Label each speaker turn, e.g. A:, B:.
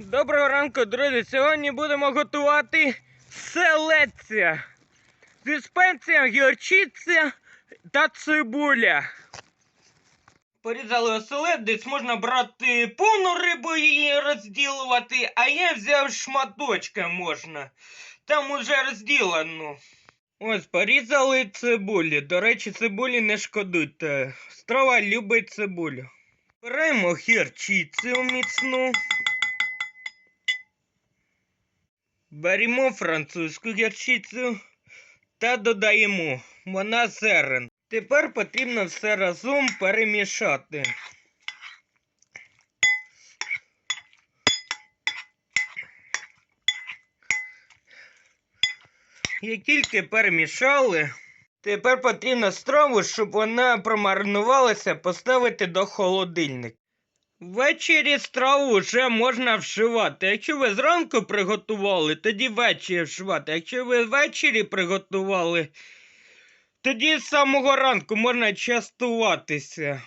A: Доброго ранку, друзі! Сьогодні будемо готувати селеця зі спеціями гірчиця та цибуля. Порізали оселед, десь можна брати повну рибу і розділувати, а я взяв шматочка можна. Там уже розділено. Ось, порізали цибулі. До речі, цибулі не шкодуйте. Страва любить цибулю. Беремо гірчицю міцну. Беремо французьку гірчицю та додаємо. Вона зерен. Тепер потрібно все разом перемішати. Як тільки перемішали, тепер потрібно страву, щоб вона промаринувалася, поставити до холодильника. Ввечері страву вже можна вшивати. Якщо ви зранку приготували, тоді ввечері вшивати. Якщо ви ввечері приготували, тоді з самого ранку можна частуватися.